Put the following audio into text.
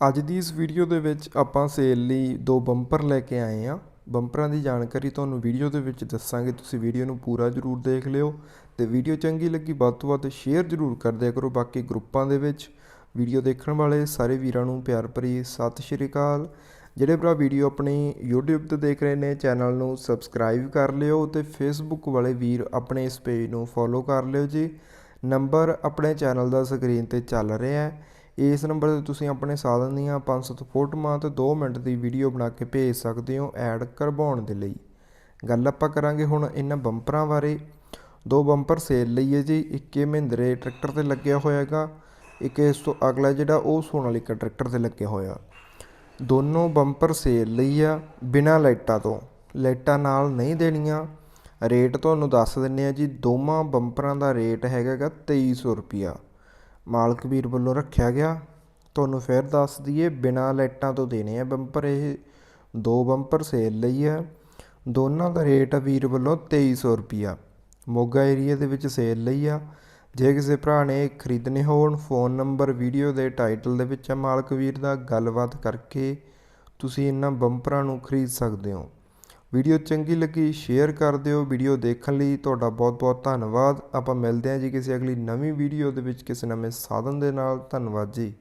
ਅੱਜ ਦੀ ਇਸ ਵੀਡੀਓ ਦੇ ਵਿੱਚ ਆਪਾਂ ਸੇਲ ਲਈ ਦੋ ਬੰਪਰ ਲੈ ਕੇ ਆਏ ਹਾਂ। ਬੰਪਰਾਂ ਦੀ ਜਾਣਕਾਰੀ ਤੁਹਾਨੂੰ ਵੀਡੀਓ ਦੇ ਵਿੱਚ ਦੱਸਾਂਗੇ। ਤੁਸੀਂ ਵੀਡੀਓ ਨੂੰ ਪੂਰਾ ਜ਼ਰੂਰ ਦੇਖ ਲਿਓ ਤੇ ਵੀਡੀਓ ਚੰਗੀ ਲੱਗੀ ਵੱਧ ਤੋਂ ਵੱਧ ਸ਼ੇਅਰ ਜ਼ਰੂਰ ਕਰਦਿਆ ਕਰੋ ਬਾਕੀ ਗਰੁੱਪਾਂ ਦੇ ਵਿੱਚ। ਵੀਡੀਓ ਦੇਖਣ ਵਾਲੇ ਸਾਰੇ ਵੀਰਾਂ ਨੂੰ ਪਿਆਰ ਭਰੀ ਸਤਿ ਸ਼੍ਰੀ ਅਕਾਲ। ਜਿਹੜੇ ਭਰਾ ਵੀਡੀਓ ਆਪਣੀ YouTube ਤੇ ਦੇਖ ਰਹੇ ਨੇ, ਚੈਨਲ ਨੂੰ ਸਬਸਕ੍ਰਾਈਬ ਕਰ ਲਿਓ ਤੇ Facebook ਵਾਲੇ ਵੀਰ ਆਪਣੇ ਇਸ ਪੇਜ ਨੂੰ ਫੋਲੋ ਕਰ ਲਿਓ ਜੀ। ਨੰਬਰ ਆਪਣੇ ਚੈਨਲ ਦਾ ਸਕਰੀਨ ਤੇ ਚੱਲ ਰਿਹਾ ਹੈ। ਇਸ ਨੰਬਰ ਤੇ ਤੁਸੀਂ ਆਪਣੇ ਸਾਧਨ ਦੀਆਂ 500 ਫੋਟੋਆਂ ਤੇ 2 ਮਿੰਟ ਦੀ ਵੀਡੀਓ ਬਣਾ ਕੇ ਭੇਜ ਸਕਦੇ ਹੋ ਐਡ ਕਰਵਾਉਣ ਦੇ ਲਈ। ਗੱਲ ਆਪਾਂ ਕਰਾਂਗੇ ਹੁਣ ਇਹਨਾਂ ਬੰਪਰਾਂ ਬਾਰੇ। ਦੋ ਬੰਪਰ ਸੇਲ ਲਈ ਹੈ ਜੀ, ਇੱਕ ਇਹ ਮਹਿੰਦਰੇ ਟਰੈਕਟਰ ਤੇ ਲੱਗਿਆ ਹੋਇਆ ਹੈਗਾ ਇੱਕ ਇਸ ਤੋਂ ਅਗਲਾ ਜਿਹੜਾ ਉਹ ਸੋਨਾਲੀਕਾ ਟਰੈਕਟਰ ਤੇ ਲੱਗਿਆ ਹੋਇਆ। ਦੋਨੋਂ ਬੰਪਰ ਸੇਲ ਲਈ ਆ, ਬਿਨਾਂ ਲਾਈਟਾਂ ਤੋਂ। ਲਾਈਟਾਂ ਨਾਲ ਨਹੀਂ ਦੇਣੀਆਂ। ਰੇਟ ਤੁਹਾਨੂੰ ਦੱਸ ਦਿੰਨੇ ਆ ਜੀ, ਦੋਵਾਂ ਬੰਪਰਾਂ ਦਾ ਰੇਟ ਹੈਗਾ ਗਾ 2300 ਰੁਪਿਆ ਮਾਲਕ ਵੀਰ ਵੱਲੋਂ ਰੱਖਿਆ ਗਿਆ। ਤੁਹਾਨੂੰ ਫਿਰ ਦੱਸ ਦਈਏ, ਬਿਨਾਂ ਲਾਈਟਾਂ ਤੋਂ ਦੇਣੇ ਆ ਬੰਪਰ, ਇਹ ਦੋ ਬੰਪਰ ਸੇਲ ਲਈ ਆ। ਦੋਨਾਂ ਦਾ ਰੇਟ ਆ ਵੀਰ ਵੱਲੋਂ 2300 ਰੁਪਿਆ ਮੋਗਾ ਏਰੀਆ ਦੇ ਵਿੱਚ ਸੇਲ ਲਈ ਆ। ਜੇ ਕਿਸੇ ਭਰਾ ਨੇ ਖਰੀਦਣੇ ਹੋਣ, ਫੋਨ ਨੰਬਰ, ਵੀਡੀਓ ਦੇ ਟਾਈਟਲ ਦੇ ਵਿੱਚ ਆ ਮਾਲਕ ਵੀਰ ਦਾ। ਗੱਲਬਾਤ ਕਰਕੇ ਤੁਸੀਂ ਇਹਨਾਂ ਬੰਪਰਾਂ ਨੂੰ ਖਰੀਦ ਸਕਦੇ ਹੋ। ਵੀਡੀਓ ਚੰਗੀ ਲੱਗੀ ਸ਼ੇਅਰ ਕਰ ਦਿਓ, ਵੀਡੀਓ ਦੇਖਣ ਲਈ ਤੁਹਾਡਾ ਬਹੁਤ ਬਹੁਤ ਧੰਨਵਾਦ। ਆਪਾਂ ਮਿਲਦੇ ਹਾਂ ਜੀ ਕਿਸੇ ਅਗਲੀ ਨਵੀਂ ਵੀਡੀਓ ਦੇ ਵਿੱਚ ਕਿਸੇ ਨਵੇਂ ਸਾਧਨ ਦੇ ਨਾਲ। ਧੰਨਵਾਦ ਜੀ।